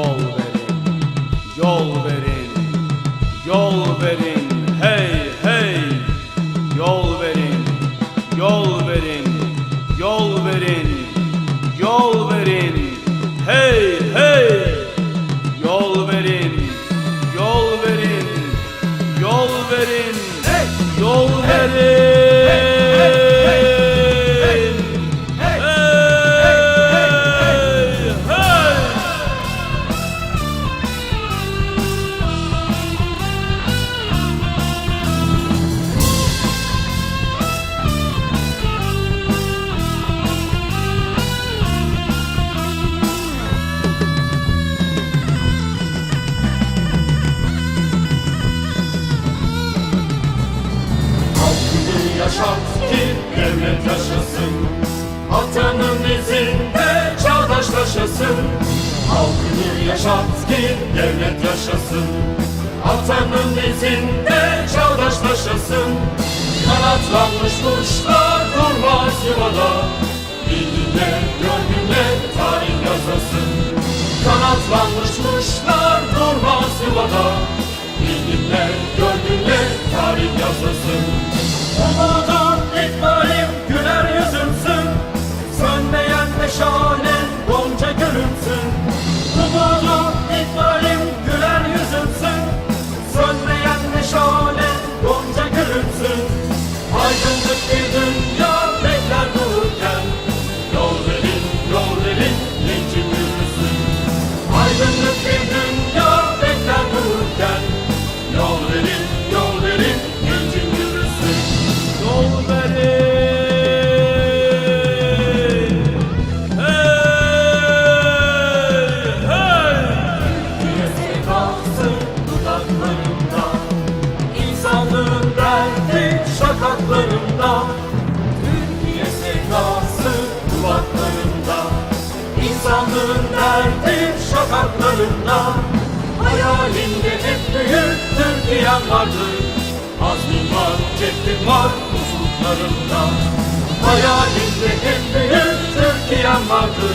yol verin, yol verin, yol verin. Mehmet yaşasın Vatanın izinde çağdaş yaşasın Halkını yaşatsın, devlet yaşasın. Vatanın izinde çağdaş yaşasın Kanatlanmış kuşlar durmaz yuvada. Biline gönlüne tarih yazasın. Kanatlanmış kuşlar durmaz yuvada. Biline gönlüne tarih yazasın. Umuda ekber sana Hayalinde hep büyük Türkiye'm vardı Azmin var, ceddim var Ufuklarımda Hayalinde hep büyük Türkiye'm vardı